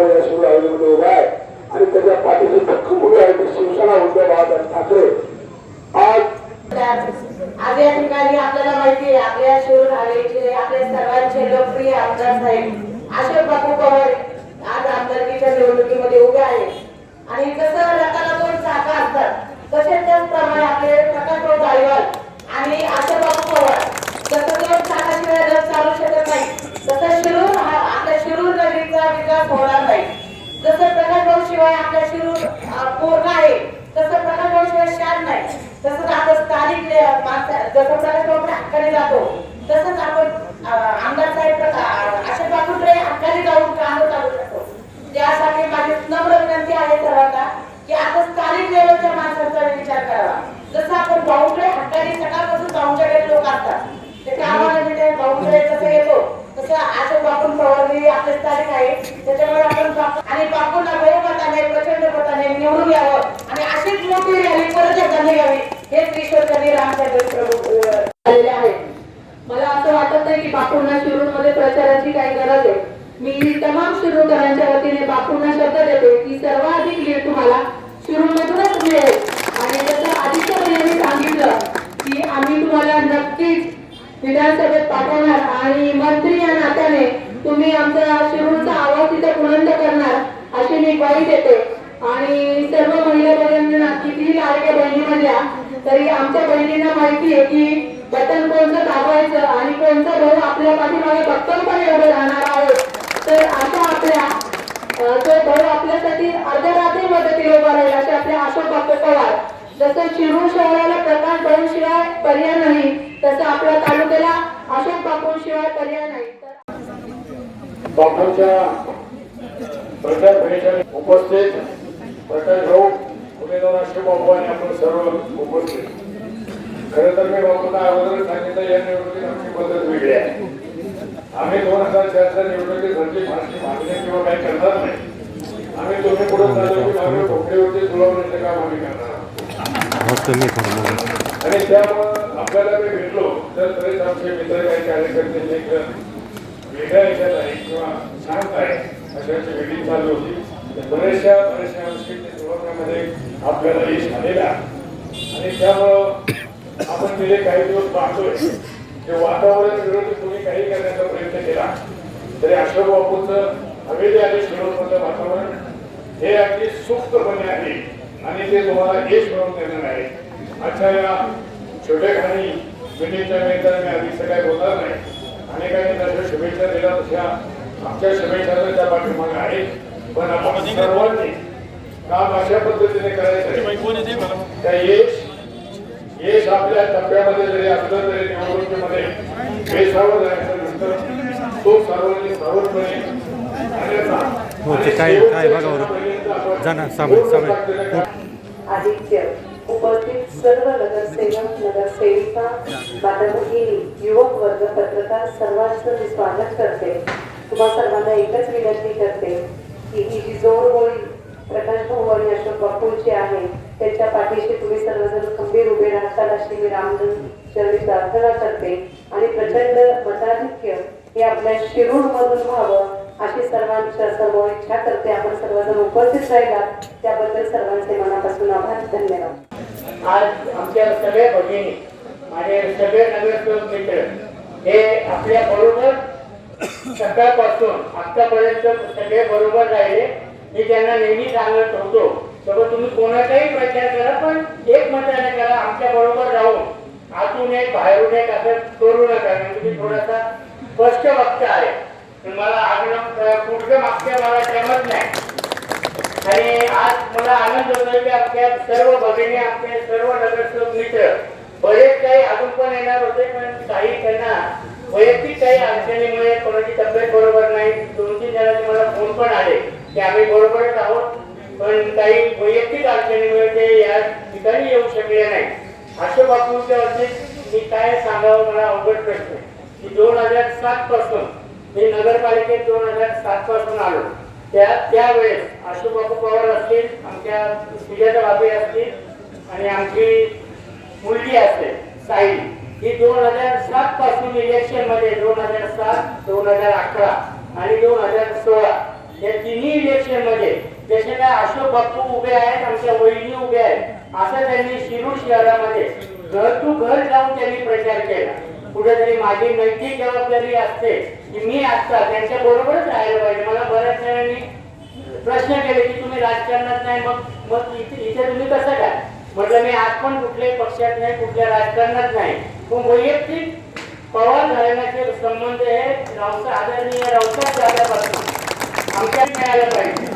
अशोक बापू रुपाने उभा आहे. आणि त्याच्या पाठीची भक्कम उभी आहे ती शिवसेना उद्धव बाळासाहेब ठाकरे. आज आज या ठिकाणी आपल्याला माहिती आहे आपल्या शिरूर हवेचे आपल्या सर्वांचे लोकप्रिय आमदार साहेब अशोक बापू पवार आज आमदारकीच्या निवडणुकीमध्ये उभे आहेत. आणि जसं रकाला दोन चाका असतात तसेच त्याचप्रमाणे आपले प्रकाश भाऊ धारीवाल आणि अशोक बापू पवार जसं दोन चाकाशिवाय रथ चालू शकत नाही तसं शिरूर आपल्या शिरूर नगरीचा विकास होणार नाही जसं प्रकाशभाऊ शिवाय आपल्या शिरूर अं, पूर्ण आहे तसं प्रकाशभाऊ शिवाय शान नाही तसंच आपण स्थानिक ले- माणसं जसं प्रकाशभाऊ हक्काने जातो. तसंच आपण आमदार साहेब प्रका- अशोक हक्काने जाऊन काम चालू शकतो त्यासाठी माझी नम्र विनंती आहे सर्वांना की आता स्थानिक लेवलच्या माणसांचा विचार करावा. जसं आपण भाऊकडे हक्काने सकाळपासून भाऊंच्याकडे लोक असतात. ते कामाला म्हणजे भाऊकडे कसं येतो तसं अशोक बापून पवारनी आपले स्थानिक आहे त्याच्यामुळे आपण आणि बापूंना बहुमताने प्रचंड मताने निवडून यावं. आणि अशीच मोठी रॅली परत एकदा हेच ईश्वरचंदी रामसाहेब प्रभू झालेले आहेत. मला असं वाटत नाही की बापूंना शिरूरमध्ये प्रचाराची काही गरज आहे. मी तमाम शिरूरकरांच्या वतीने बापूंना शब्द देते की सर्वाधिक लीड तुम्हाला शिरूर मधूनच मिळेल. आणि त्याचं आदित्य यांनी सांगितलं की आम्ही तुम्हाला नक्कीच विधानसभेत पाठवणार आणि मंत्री या नात्याने तुम्ही आमचा शिरूरचा आवाज तिथे बुलंद करणार अशी मी ग्वाही देते. आणि सर्व महिला बहिणींना कितीही लाडक्या बहिणी म्हणल्या तरी आमच्या बहिणींना माहिती आहे की बटन कोणतं दाबायचं आणि कोणता भाऊ आपल्या पाठीमागे भक्कमपणे एवढं राहणार आहोत तर अशा आपल्या तो भाऊ आपल्यासाठी अर्ध्या रात्री मदतीला उभा राहील असे आपल्या अशोक बापू पवार जसं शिरूर शहराला प्रकाश भाऊ शिवाय पर्याय नाही तसं आपल्या तालुक्याला अशोक बापू शिवाय पर्याय नाही. बापूच्या प्रचार फेरीच्या उपस्थित प्रकाश भाऊ उमेदवार बापू आणि आपण सर्व उपस्थित. खरं तर मी बापूंना अगोदर सांगितलं या निवडणुकीत आमची पद्धत वेगळी आहे. आम्ही दोन हजार चारच्या निवडणुकीत घरची भाषणी मागणी किंवा काही करणार नाही आम्ही तुम्ही पुढे चालू की मागे ठोकरीवरती जुळवण्याचं काम आम्ही करणार. आणि त्यामुळं आपल्याला मी भेटलो तर तरीच आमचे मित्र काही कार्यकर्ते वेगळ्या याच्यात आहे किंवा शांत आहे अशाची मिटिंग चालू होती. बऱ्याचशा बऱ्याचशा गोष्टींच्या सुरुवातीमध्ये आपल्याला यश आलेलं आहे. आणि त्यामुळं आपण गेले काही दिवस पाहतोय ते वातावरण विरोधी कोणी काही करण्याचा प्रयत्न केला तरी अशोक बापूंचं हवेली आणि शिरोमधलं वातावरण हे अगदी सुप्तपणे आहे. आणि ते तुम्हाला यश मिळवून देणार आहे. आजच्या या छोट्या खाणी मिटिंगच्या निमित्ताने मी आधी सगळ्या बोलणार नाही. अनेकांनी त्याच्या शुभेच्छा दिल्या तशा आमच्या शुभेच्छा त्या पाठीमागे आहेत. पण आपण सर्वांनी काम अशा पद्धतीने करायचं त्या यश यश आपल्या टप्प्यामध्ये जरी असलं तरी निवडणुकीमध्ये जायचं तो सर्वांनी अन्यथा हो, ते काय- काय बघा. जाणार, सामान, सामान. आदित्य उपस्थित सर्व नगरसेवक नगरसेविका माता भगिनी युवक वर्ग पत्रकार सर्वांचं मी स्वागत करते. तुम्हा सर्वांना एकच विनंती करते. की ही जी जोडगोळी प्रकाश भाऊ आणि अशोक बापूंची आहे त्यांच्या पाठीशी तुम्ही सर्वजण खंबीर उभे राहतात अशी मी रामजन चरणी प्रार्थना करते. आणि प्रचंड मताधिक्य हे आपल्या शिरूर मधून व्हावं अशी सर्वांच्या समोर इच्छा करते. आपण सर्वजण उपस्थित राहिला त्याबद्दल सर्वांचे मनापासून आभार धन्यवाद. आज आमच्या सगळ्या भगिनी माझे सगळे नगरसेवक मित्र हे आपल्या बरोबर सकाळपासून आतापर्यंत सगळे बरोबर राहिले. मी त्यांना नेहमी सांगत होतो सगळं तुम्ही कोणाचाही प्रचार करा पण एक मताने करा आमच्या बरोबर राहून. आतून एक बाहेरून एक असं करू नका म्हणजे मी थोडासा स्पष्ट वक्ता आहे. मला आग्रह कुठलं मागच्या मला जमत नाही. आणि आज मला आनंद होतो की आपल्या सर्व भगिनी आपले सर्व नगरसेवक मित्र बरेच काही अजून पण येणार होते पण काही त्यांना वैयक्तिक काही अडचणीमुळे कोणाची तब्येत बरोबर नाही दोन तीन जणांचे मला फोन पण आले की आम्ही बरोबरच आहोत पण काही वैयक्तिक अडचणीमुळे ते या ठिकाणी येऊ शकले नाही. अशोक बापूंच्या बाबतीत मी काय सांगावं मला अवघड प्रश्न की दोन हजार सात पासून मी नगरपालिकेत दोन हजार सात पासून आलो. त्या त्यावेळेस अशोक पवार असतील आमच्या सुजाता बाबी असतील आणि आमची मुलगी असते साई ही दोन हजार सात पासून इलेक्शनमध्ये दोन हजार सात दोन हजार अकरा आणि दोन हजार सोळा या तिन्ही इलेक्शनमध्ये जसे काय अशोक बापू उभे आहेत आमच्या वहिनी उभे आहेत असं त्यांनी शिरूर शहरामध्ये घर टू घर जाऊन त्यांनी प्रचार केला. कुठेतरी माझी नैतिक जबाबदारी असते की मी आता त्यांच्या बरोबरच राहायला पाहिजे. मला बऱ्याच जणांनी प्रश्न केले की तुम्ही राजकारणात नाही मग मग इथे इथे तुम्ही कसं काय? म्हटलं मी आज पण कुठल्याही पक्षात नाही कुठल्या राजकारणात नाही. वैयक्तिक पवार घराण्याचे संबंध हे रावसा आदरणीय रावसाहेब दादापासून आमच्या मिळालं पाहिजे.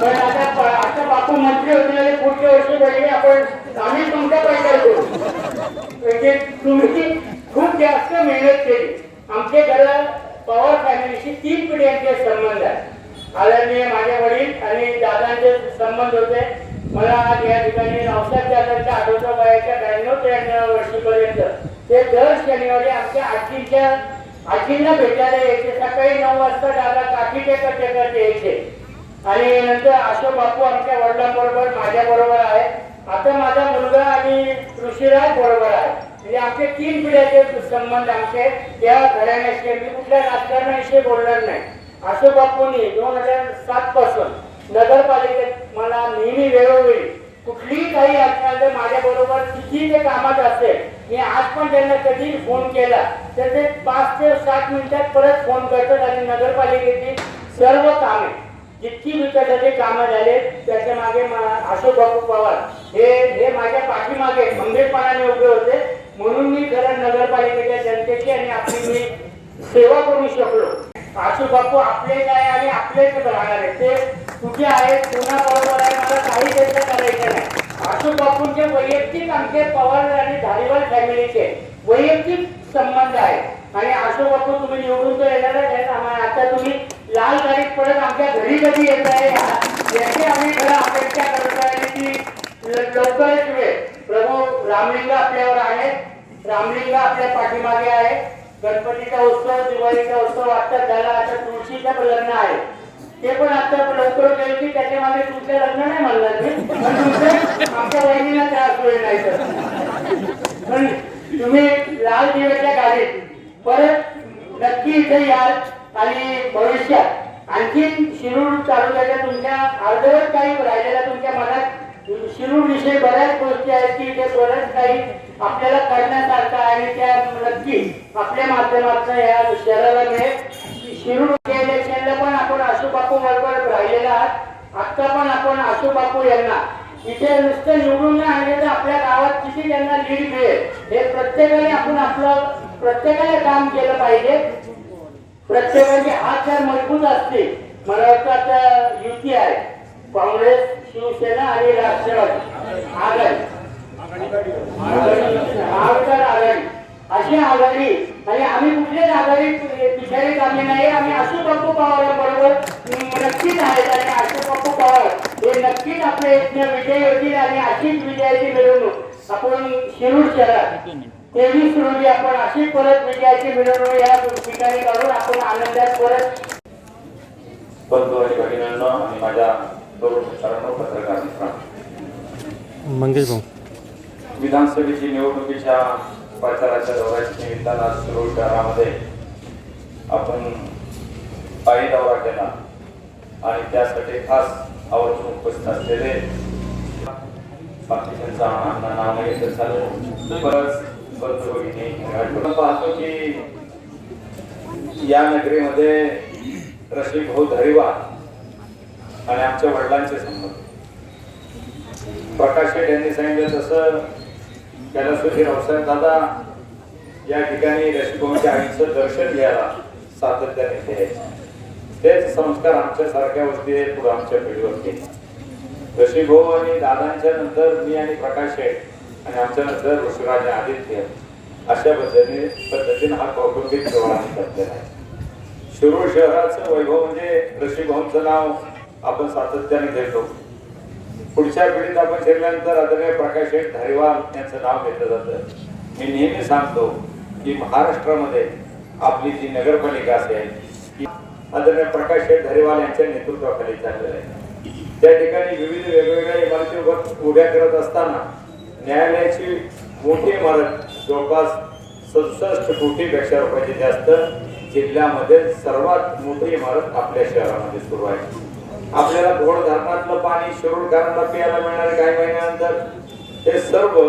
पण आता आता बापू मंत्री होते आणि पुढच्या वर्षी पहिले आपण आम्ही तुमचा पैसा करू म्हणजे तुम्ही खूप जास्त मेहनत केली. आमचे घरा पवार फॅमिलीशी तीन पिढ्यांचे संबंध आहे आदरणीय माझे वडील आणि दादांचे संबंध होते. मला आज या ठिकाणी रावसाहेब दादांच्या आठवत्या वयाच्या ब्याण्णव त्र्याण्णव वर्षीपर्यंत ते दर शनिवारी आमच्या आजींच्या आजींना भेटायला यायचे. सकाळी नऊ वाजता दादा काठी टेकत टेकत यायचे आणि नंतर अशोक बापू आमच्या वडिलांबरोबर माझ्या बरोबर आहे. आता माझा मुलगा आणि ऋषीराज बरोबर आहे. म्हणजे आमचे तीन पिढ्याचे संबंध आमचे. या घराण्याशी मी कुठल्या राजकारणाविषयी बोलणार नाही. अशोक बापूंनी दोन हजार सात पासून नगरपालिकेत मला नेहमी वेळोवेळी कुठलीही काही असणार तर माझ्या बरोबर किती ते कामात असेल मी आज पण त्यांना कधी फोन केला तर ते पाच ते सात मिनिटात परत फोन करतात आणि नगरपालिकेची सर्व कामे जितकी विकासाचे कामं झाले त्याच्यामागे अशोक बापू पवार. हे हे माझ्या पाठीमागे खंबीरपणाने उभे होते. म्हणून मी खरं नगरपालिकेच्या जनतेची आणि आपली मी सेवा करू शकलो. अशोक बापू आपले काय आणि आपलेच राहणार आहे ते कुठे आहेत पुन्हा बरोबर आहे मला काही त्याचं करायचं नाही. अशोक बापूंचे वैयक्तिक आमचे पवार आणि धारीवाल फॅमिलीचे वैयक्तिक संबंध आहे. आणि अशोक बापू तुम्ही निवडून तर येणारच आहेत आम्हाला आता तुम्ही लाल तारीख पडत आमच्या घरी कधी येत आहे याची आम्ही खरं अपेक्षा करत आहे आणि ती लवकरच वेळ. प्रभू रामलिंग आपल्यावर आहे. रामलिंग आपल्या पाठीमागे आहे. गणपतीचा उत्सव दिवाळीचा उत्सव आता झाला. आता तुळशीचं लग्न आहे. ते पण आता लवकर होईल की त्याच्यामागे तुमचं लग्न नाही म्हणणार मी. पण तुमचं आमच्या बहिणीला त्रास होईल नाही तर. पण तुम्ही लाल दिव्याच्या गाडीत परत नक्की इथे याल आणि भविष्यात. आणखी शिरूर तालुक्याच्या तुमच्या अर्धवट काही राहिलेल्या तुमच्या मनात शिरूर विषयी बऱ्याच गोष्टी आहेत की ते बरंच काही आपल्याला करण्यासारखं आहे आणि त्या नक्की आपल्या माध्यमातून या शहराला मिळेल. शिरूर इलेक्शनला पण आपण अशोक बापू मार्फत राहिलेला आहात. आता पण आपण अशोक बापू यांना. इथे नुसतं निवडून नाही आणले तर आपल्या गावात किती त्यांना लीड मिळेल? हे प्रत्येकाने आपण आपलं प्रत्येकाने काम केलं पाहिजे. प्रत्येकाचे हात जर मजबूत असतील मला युती आहे. काँग्रेस शिवसेना आणि राष्ट्रवादी. आघाडी. महाविकास आघाडी. अशी आघाडी. आणि आम्ही कुठल्याच आघाडी पिछाडी कामी नाही. आम्ही असू बापू पवार बरोबर नक्कीच आहेत आणि अशोक बापू पवार हे नक्कीच आपले यज्ञ विजयी होतील आणि अशीच विजयाची मिरवणूक. आपण शिरूर शहरात तेवीस रोजी आपण अशी परत विजयाची मिरवणूक या ठिकाणी काढून आपण आनंदात परत बंधू आणि भगिनींनो आणि माझ्या तरुण मित्रांनो पत्रकार मित्रांनो. मंगेश भाऊ. विधानसभेची निवडणुकीच्या प्रचाराच्या दौऱ्याच्या निमित्तानं आज शिरूर शहरामध्ये आपण पायी दौरा केला. आणि त्यासाठी खास आवर्जून उपस्थित असलेले बाकीच्यांचा अण्णा नाव घेतलं झालं बरंच बंधू पाहतो की या नगरीमध्ये रश्मी भाऊ धरीवाल आणि आमच्या वडिलांचे संबंध. प्रकाश शेठ यांनी सांगितलं तसं त्याला सुधीर अवसर दादा या ठिकाणी रश्मी भाऊंच्या आईचं दर्शन घ्यायला सातत्याने घ्यायचं तेच संस्कार आमच्या सारख्या आहेत पुढे आमच्या पिढीवरती. जशी भाऊ आणि दादांच्या नंतर मी आणि प्रकाश शेठ आणि आमच्या नंतर ऋषीराज आदित्य. अशा पद्धतीने पद्धतीने हा कौटुंबिक सोहळा करलेला आहे शिरूर शहराचं वैभव म्हणजे ऋषीभाऊंचं नाव आपण सातत्याने घेतो. पुढच्या पिढीत आपण शिरल्यानंतर आदरणीय प्रकाश शेठ धारीवाल यांचं नाव घेतलं जातं. मी नेहमी सांगतो की महाराष्ट्रामध्ये आपली जी नगरपालिका असेल आदरणीय प्रकाश शेठ धारीवाल यांच्या नेतृत्वाखाली चाललेलं आहे. त्या ठिकाणी विविध वेगवेगळ्या इमारती उभ्या करत असताना न्यायालयाची मोठी इमारत जवळपास सदुसष्ट कोटीपेक्षा रुपयाची जास्त जिल्ह्यामध्ये सर्वात मोठी इमारत आपल्या शहरामध्ये सुरू आहे. आपल्याला घोड धरणातलं पाणी शिरूरकरांना प्यायला मिळणार काही महिन्यानंतर हे सर्व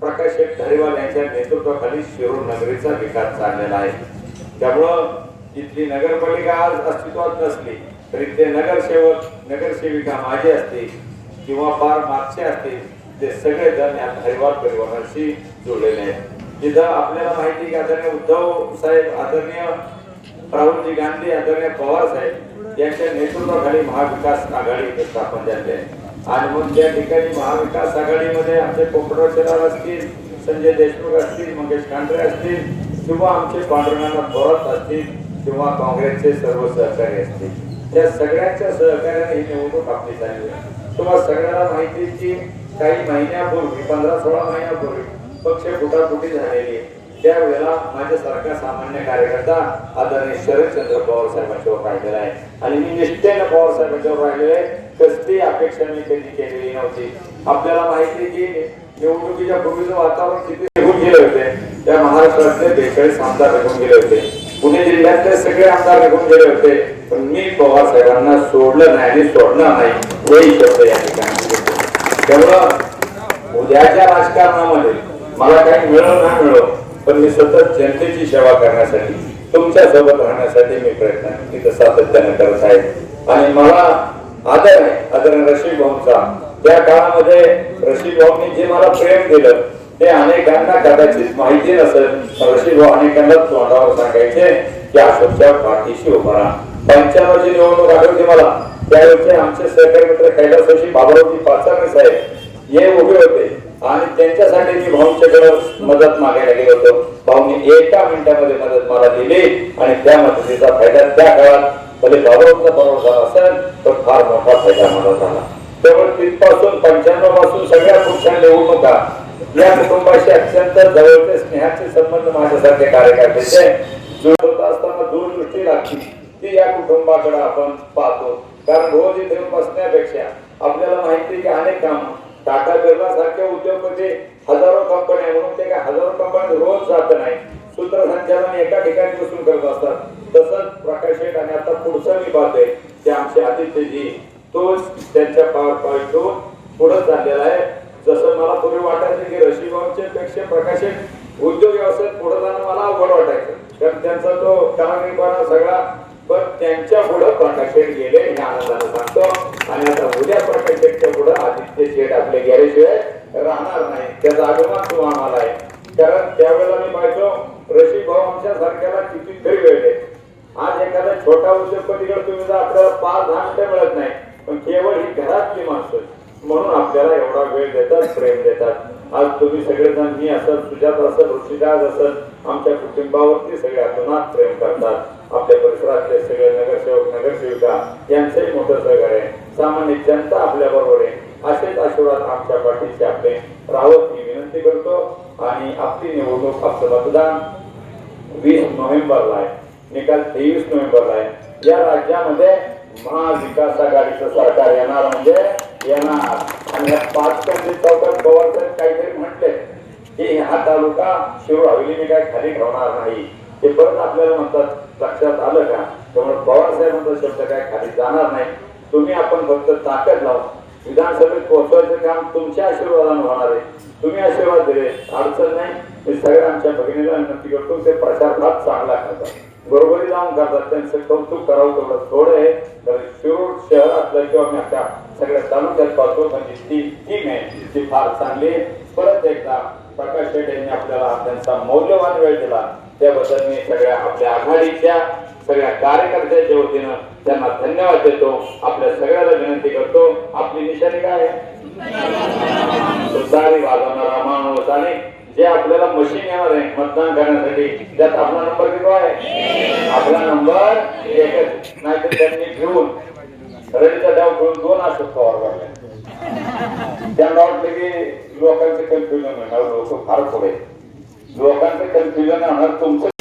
प्रकाश शेठ धरेवाल यांच्या नेतृत्वाखाली शिरूर नगरीचा विकास चाललेला आहे. त्यामुळं तिथली नगरपालिका आज अस्तित्वात नसली तरी ते नगरसेवक नगरसेविका माझे असतील किंवा फार मागचे असतील ते सगळे जण या हरिवार परिवाराशी जोडलेले आहेत. तिथं आपल्याला माहिती की आदरणीय उद्धव साहेब आदरणीय राहुलजी गांधी आदरणीय पवार साहेब यांच्या नेतृत्वाखाली महाविकास आघाडी स्थापन झाली आहे. आणि मग त्या ठिकाणी महाविकास आघाडीमध्ये आमचे पोपटराव शेलार असतील संजय देशमुख असतील मंगेश कांडरे असतील किंवा आमचे पांडुरंगानाथ थोरात असतील किंवा काँग्रेसचे सर्व सहकारी असतील. त्या सगळ्यांच्या सहकार्याने ही निवडणूक आपली झाली आहे. तुम्हाला सगळ्यांना माहिती की काही महिन्यापूर्वी पंधरा सोळा महिन्यापूर्वी पक्ष फुटाफुटी झालेली त्यावेळेला माझ्यासारखा सामान्य कार्यकर्ता आदरणीय शरदचंद्र पवार साहेबांच्यावर पाहिलेला आहे. आणि मी निष्ठेनं पवार साहेबांच्यावर पाहिलेलं आहे. कसली अपेक्षा मी कधी केलेली नव्हती. आपल्याला माहिती की निवडणुकीच्या पूर्वीचं वातावरण किती निघून गेले होते. त्या महाराष्ट्रातले बेचाळीस आमदार निघून गेले होते. पुणे जिल्ह्यातले सगळे आमदार निघून गेले होते पण मी पवार साहेबांना सोडलं नाही आणि सोडणार नाही हेही शब्द या ठिकाणी. त्यामुळं उद्याच्या राजकारणामध्ये मला काही मिळव ना मिळव पण मी सतत जनतेची सेवा करण्यासाठी तुमच्यासोबत राहण्यासाठी मी प्रयत्न तिथं सातत्याने करत आहे. आणि मला आदर आहे आदर रशी भाऊंचा. त्या काळामध्ये रशी भाऊंनी जे मला प्रेम दिलं हे अनेकांना कदाचित माहिती नसेल पण रशीद भाऊ अनेकांना तोंडावर सांगायचे की अशोकच्या पाठीशी उभा राहा. पंच्याण्णवची निवडणूक आठवते मला? त्यावेळेचे आमचे सहकारी मित्र कैलासवासी बाबरावजी पाचारणे साहेब हे उभे होते. आणि त्यांच्यासाठी मी भाऊंच्याकडे मदत मागायला गेलो होतो. भाऊंनी एका मिनिटामध्ये मदत मला दिली आणि त्या मदतीचा फायदा त्या काळात भले बाबरावचा बरोबर झाला असेल तर फार मोठा फायदा मला झाला. त्यामुळे तिथपासून पंच्याण्णवपासून सगळ्या पुरुषांच्या निवडणुका या कुटुंबाशी अत्यंत जवळचे स्नेहाचे संबंध माझ्यासारखे कार्यकर्त्याचे जुळत असताना दूरदृष्टी लागली ती या कुटुंबाकडे आपण पाहतो. कारण रोज इथे बसण्यापेक्षा आपल्याला माहिती आहे की अनेक काम टाटा बिर्ला सारखे उद्योगपती म्हणजे हजारो कंपन्या म्हणून ते काय हजारो कंपन्या रोज जात नाही. सूत्रसंचालन एका ठिकाणी बसून करत असतात. तसंच प्रकाश शेठ आणि आता पुढचं मी पाहतोय ते आमचे आदित्यजी तोच त्यांच्या पावर पॉईंट पुढे चाललेला आहे. जसं मला पूर्वी वाटायचं की रशीबाबच्या पेक्षा प्रकाशित उद्योग व्यवसायात पुढे जाणं मला अवघड वाटायचं. कारण त्यांचा तो कामगिरीपणा सगळा पण त्यांच्या पुढे प्रकाश गेले हे आनंदाने सांगतो. आणि आता उद्या प्रकाश पुढं पुढे आदित्य शेठ आपले गेल्याशिवाय राहणार नाही. त्याचा अभिमान तो आम्हाला आहे. कारण त्यावेळेला मी पाहिजो रशीद भाऊ आमच्या सारख्याला कितीतरी वेळ आज एखादा छोटा उद्योगपतीकडे तुम्ही जर आपल्याला पाच दहा मिनिटं मिळत नाही पण केवळ ही घरातली माणसं म्हणून आपल्याला एवढा वेळ देतात प्रेम देतात आज तुम्ही सगळेजण तुझ्यात असत ऋषीदास असत आमच्या कुटुंबावरती सगळे अतोनात प्रेम करतात. आपल्या परिसरातले सगळे नगरसेवक नगरसेविका यांचंही मोठं सहकार्य आहे. सामान्य जनता आपल्या बरोबर आहे. असेच आशीर्वाद आमच्या पाठीशी आपले राहत ही विनंती करतो आणि आपली निवडणूक आपलं मतदान वीस नोव्हेंबरला आहे. निकाल तेवीस नोव्हेंबरला आहे. या राज्यामध्ये महाविकास आघाडीचं सरकार येणार म्हणजे येणार. आणि या पाच पंचवीस चौकात पवार साहेब काहीतरी म्हटले. की हा तालुका शिव हवेली मी काय खाली ठेवणार नाही. ते परत आपल्याला म्हणतात लक्षात आलं का? त्यामुळे पवार साहेबांचा शब्द काय खाली जाणार नाही. तुम्ही आपण फक्त ताकद लावून विधानसभेत पोहोचवायचं काम तुमच्या आशीर्वादाने होणार आहे. तुम्ही आशीर्वाद दिले अडचण नाही. मी सगळ्या आमच्या भगिनीला विनंती करतो ते प्रचार फार चांगला करतात. बरोबरी जाऊन करतात. त्यांचं कौतुक करावं तेवढं थोडं आहे. तर शिरूर शहरातलं किंवा मी आता सगळ्या तालुक्यात पाहतो म्हणजे ती टीम आहे ती फार चांगली आहे. परत एकदा प्रकाश शेठ यांनी आपल्याला त्यांचा मौल्यवान वेळ दिला. त्याबद्दल मी सगळ्या आपल्या आघाडीच्या सगळ्या कार्यकर्त्याच्या वतीनं त्यांना धन्यवाद देतो. आपल्या सगळ्याला विनंती करतो. आपली निशाणी काय आहे? वाजवणारा माणूस आणि जे आपल्याला मशीन येणार आहे मतदान करण्यासाठी त्यात आपला नंबर किती आहे? आपला नंबर एकच. नाहीतर त्यांनी घेऊन रडीचा डाव घेऊन दोन अशोक पवार वाढले त्यांना वाटलं की लोकांचं कन्फ्युजन होणार लोक फार पुढे लोकांचं कन्फ्युजन होणार तुमचं